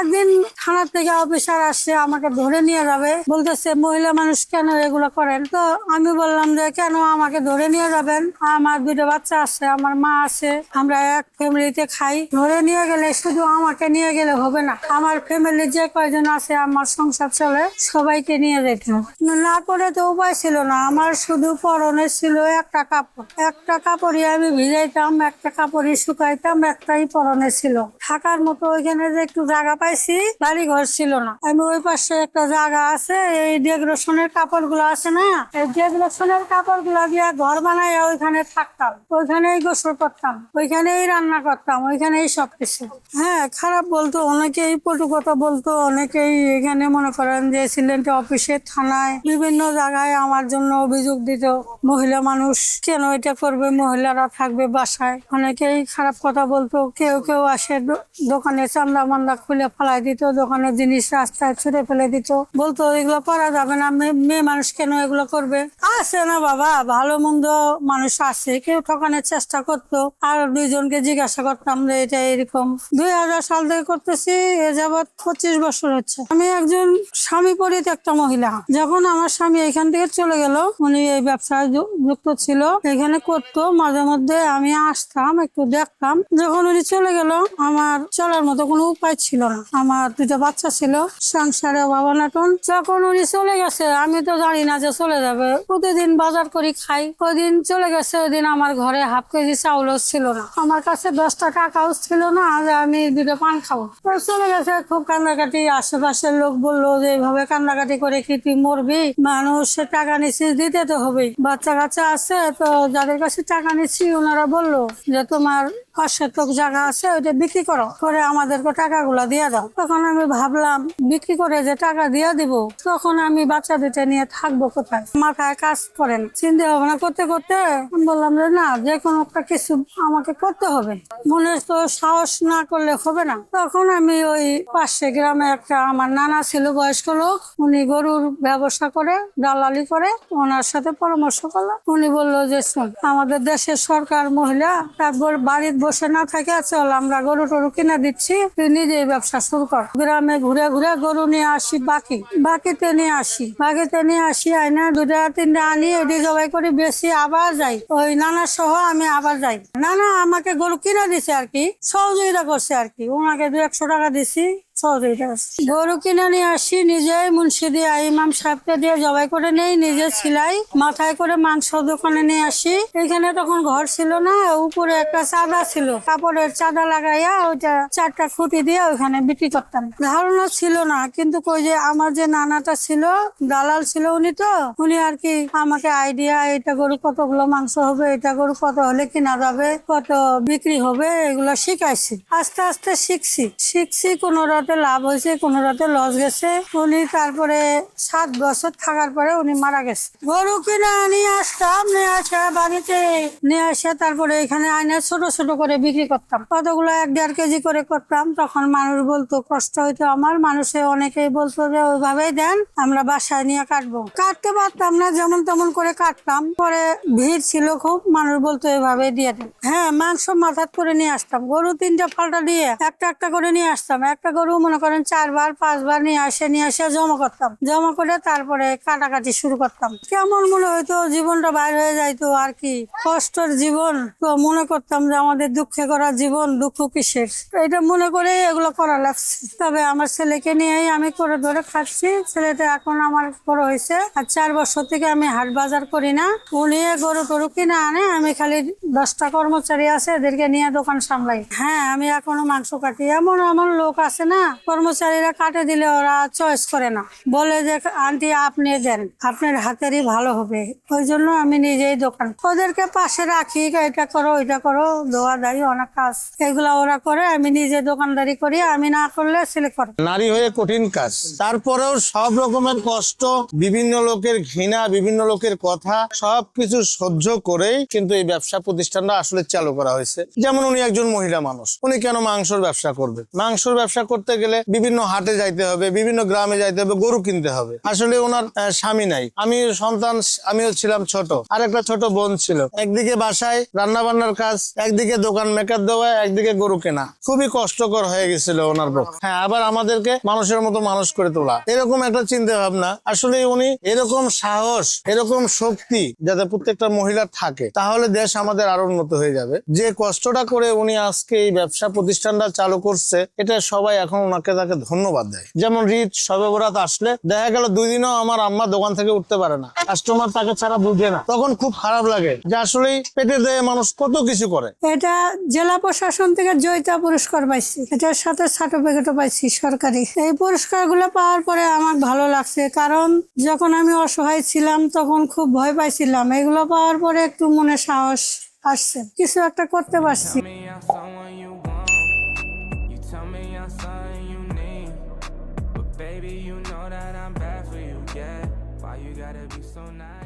একদিন থানা থেকে অফিসার আসছে, আমাকে ধরে নিয়ে যাবে। বলতেছে, মহিলা মানুষ কেন এগুলো করেন? তো আমি বললাম যে, কেন আমাকে ধরে নিয়ে যাবেন? আমার দুটো বাচ্চা আছে, আমার মা আছে, আমরা এক ফ্যামিলিতে খাই। ধরে নিয়ে গেলে শুধু আমাকে নিয়ে গেলে হবে না, আমার ফ্যামিলি যে কয়জন আছে, আমার সংসার চলে, সবাইকে নিয়ে যেতে না করে তো উপায় ছিল না, আমার শুধু পরনে ছিল একটা কাপড়। একটা কাপড়ই আমি ভিজাইতাম, একটা কাপড়ই শুকাইতাম, একটাই পরনে ছিল। থাকার মতো ওইখানে যে একটু জায়গা পাইছি বাড়ি ঘর ছিল না। আমি ওই পাশে একটা জায়গা আছে, এই ডেকোরেশনের কাপড়গুলো আছে না, এই ডেকোরেশনের কাপড়গুলা দিয়ে ঘর বানাই ওইখানে থাকতাম, ওইখানেই গোসল করতাম, ওইখানেই রান্না করতাম, ওইখানেই সবকিছু। হ্যাঁ খারাপ বলতো, অনেকেই পটু কথা বলতো, অনেকেই এখানে মনে করেন যে সিলেন্ট অফিসে, থানায়, বিভিন্ন জায়গায় আমার জন্য অভিযোগ দিত, মহিলা মানুষ, কেন এটা করবে, মহিলারা থাকবে বাসায়? অনেকেই খারাপ কথা বলতো, কেউ কেউ আসে দোকানে চান্দা মান্দা খুলে ফেলাই দিত, দোকানের জিনিস রাস্তায় ছুড়ে ফেলে দিত। বলতো, এগুলো করা যাবে না মেয়ে মানুষ কেন এগুলো করবে? আছে না বাবা, ভালো মন্দ মানুষ আছে, কেউ ঠকানোর চেষ্টা করতো। আর দুইজনকে জিজ্ঞাসা করতাম যে এটা এরকম? দুই হাজার সাল থেকে করতেছি, এ যাবৎ পঁচিশ বছর হচ্ছে। আমি একজন স্বামী পরিত্যক্ত মহিলা। যখন আমার স্বামী এখান থেকে চলে গেল, উনি এই ব্যবসায় যুক্ত ছিল। এখানে করতো, মাঝে মধ্যে আমি আসতাম, একটু দেখতাম। যখন উনি চলে গেল, আমার চলার মতো কোনো উপায় ছিল না। আমার দুটো বাচ্চা ছিল, সংসারে বাবা নাটন। যখন উনি চলে গেছে, আমি তো জানি না যে চলে যাবে। প্রতিদিন বাজার করি, খাই। ওইদিন চলে গেছে, ওইদিন আমার ঘরে হাফ কেজি চাউলও ছিল না। আমার কাছে দশটা টাকাও ছিল না যে আমি দুটো পান খাব। চলে গেছে, খুব কান্নাকাটি। আশেপাশের লোক বলল যে, এইভাবে কান্নাকাটি করে কি তুই মরবি? মানুষ টাকা নিচ্ছিস দিতে তো হবেই। বাচ্চা কাচ্চা আছে, তো যাদের কাছে টাকা নিচ্ছি, ওনারা বলল যে, তোমার পাঁচশো তোক জায়গা আছে, ওইটা বিক্রি করো। করে আমাদেরকে টাকাগুলো দিয়ে দাও। তখন আমি ভাবলাম, বিক্রি করে যে টাকা দিয়ে দিব, তখন আমি বাচ্চা দুটা নিয়ে থাকব কোথায়? মাথায় কাজ করেন। চিন্তা ভাবনা করতে করতে বললাম যে, না, যে কোনো একটা কিছু আমাকে করতে হবে। মনে তো সাহস না করলে হবে না। তখন আমি ওই পাশে গ্রামে একটা আমার নানা ছিল, বয়স্ক লোক, উনি গরুর ব্যবসা করে, দালালি করে, ওনার সাথে পরামর্শ করলাম উনি বলল যে, শোন, আমাদের দেশের সরকার মহিলা, তারপর বাড়িতে বসে না থাকে, চল আমরা গরু টরু কিনে দিচ্ছি, তুই নিজেই ব্যবসা শুরু কর গ্রামে ঘুরে ঘুরে গরু নিয়ে আসি, বাকি। বাকিতে নিয়ে আসি। বাকিতে নিয়ে আসি আইনা দুটা তিনটা আনি ওটি জবাই করে, বেশি আবার যাই। ওই নানা সহ আমি আবার যাই। নানা আমাকে গরু কিনে দিছে আর কি, সহযোগিতা করছে আর কি। ওনাকে দু একশো টাকা দিছি। গরু কিনে নিয়ে আসি, নিজেই মুন্সি দিয়ে ইমাম সাহেবকে দিয়ে জবাই করে নেই, নিজে সিলাই, মাথায় করে মাংস দোকানে নিয়ে আসি। এখানে তখন ঘর ছিল না, উপরে একটা চাঁদা ছিল। কাপড়ের চাঁদা লাগাইয়া ওইটা চারটা খুঁটি দিয়ে ওইখানে বিক্রি করতাম। ধারণা ছিল না, কিন্তু কই যে আমার যে নানাটা ছিল, দালাল ছিল উনি তো, উনি আর কি আমাকে আইডিয়া এটা গরু কতগুলো মাংস হবে এটা গরু কত হলে কিনা যাবে, কত বিক্রি হবে, এগুলো শিখাইছি। আস্তে আস্তে শিখছি। শিখছি কোনো রাতে লাভ হয়েছে, কোনো রাতে লস গেছে। উনি তারপরে সাত বছর থাকার পরে উনি মারা গেছে। গরু কিনে নিয়ে আসতাম, নিয়ে আসা বাড়িতে। নিয়ে আসে তারপরে এখানে আইনে ছোট ছোট করে বিক্রি করতাম। কতগুলো এক দেড় কেজি করে করতাম। তখন মানুষ বলতো, কষ্ট হইতো আমার। মানুষে অনেকেই বলতো যে, ওইভাবেই দেন, আমরা বাসায় নিয়ে কাটবো। কাটতে পারতাম না, যেমন তেমন করে কাটতাম। পরে ভিড় ছিল খুব, মানুষ বলতো এভাবে দিয়ে দেন। হ্যাঁ মাংস মাথাত করে নিয়ে আসতাম। গরু তিনটা ফাল্টা দিয়ে একটা একটা করে নিয়ে আসতাম। একটা গরু মনে করেন চারবার, পাঁচবার নিয়ে আসে নিয়ে আসে জমা করতাম। জমা করে তারপরে কাটাকাটি শুরু করতাম। কেমন মনে হইতো জীবনটা বাইর হয়ে যাইতো আর কি। কষ্টের জীবন তো মনে করতাম যে আমাদের দুঃখে করা জীবন, দুঃখ কিসের? এটা মনে করে এগুলো করা লাগছে। তবে আমার ছেলেকে নিয়েই আমি করে ধরে খাচ্ছি। ছেলেটা এখন আমার বড় হয়েছে। আর চার বছর থেকে আমি হাট বাজার করি না। উনি গরু টরু কিনে আনে। আমি খালি দশটা কর্মচারী আছে, এদেরকে নিয়ে দোকান সামলাই। হ্যাঁ আমি এখনও মাংস কাটি। এমন এমন লোক আছে না কর্মচারীরা কাটে দিলে ওরা চয়েস করে না। বলে যে, আন্টি, আপনি দেন, আপনার হাতেরই ভালো হবে। ওই জন্য আমি নিজেই দোকান ওদেরকে পাশে রাখি, এটা করো, ওইটা করো, দোয়া দায়ী অনেক কাজ। এগুলা ওরা করে, আমি নিজে দোকানদারি করি, আমি না করলে ছেলে করে। নারী হয়ে কঠিন কাজ। তারপরেও সব রকমের কষ্ট, বিভিন্ন লোকের ঘৃণা, বিভিন্ন লোকের কথা, সবকিছু সহ্য করেই কিন্তু এই ব্যবসা প্রতিষ্ঠানটা আসলে চালু করা হয়েছে। যেমন উনি একজন মহিলা মানুষ, উনি কেন মাংসর ব্যবসা করবে? মাংসর ব্যবসা করতে গেলে বিভিন্ন হাটে যাইতে হবে, বিভিন্ন গ্রামে যাইতে হবে, গরু কিনতে হবে। আসলে ওনার স্বামী নাই। আমি সন্তান, আমিও ছিলাম ছোট। আর একটা ছোট বোন ছিল। একদিকে বাসায় রান্না বান্নার কাজ, একদিকে দোকান মেকআপ দেওয়া, একদিকে গরু কেনা। খুবই কষ্টকর হয়ে গেছিল ওনার পক্ষে। হ্যাঁ আবার আমাদেরকে মানুষের মতো মানুষ করে তোলা। এরকম একটা চিন্তা ভাবনা। আসলে উনি এরকম সাহস, এরকম শক্তি যাতে প্রত্যেকটা মহিলার থাকে, তাহলে দেশ আমাদের আরও উন্নত হয়ে যাবে। যে কষ্টটা করে উনি আজকে এই ব্যবসা প্রতিষ্ঠানটা চালু করছে, এটা সবাই এখন ওনাকে তাকে ধন্যবাদ দেয়। যেমন রিচ সবে বরাত আসলে দেখা গেল দুই দিনও আমার আম্মা দোকান থেকে উঠতে পারে না। কাস্টমার তাকে ছাড়া বুঝে না। তখন খুব খারাপ লাগে যে আসলেই পেটে দেয় মানুষ কত কিছু করে। এটা জেলা প্রশাসন থেকে জয়িতা পুরস্কার পাইছি। এটার সাথে সার্টিফিকেটও পাইছি সরকারি। এই পুরস্কারগুলো পাওয়ার পরে আমার ভালো লাগছে। কারণ যখন আমি অসহায় ছিলাম তখন খুব ভয় পাইছিলাম। এগুলো পাওয়ার পরে একটু মনে সাহস আসছে। কিছু একটা করতে পারছি। gotta be so nice.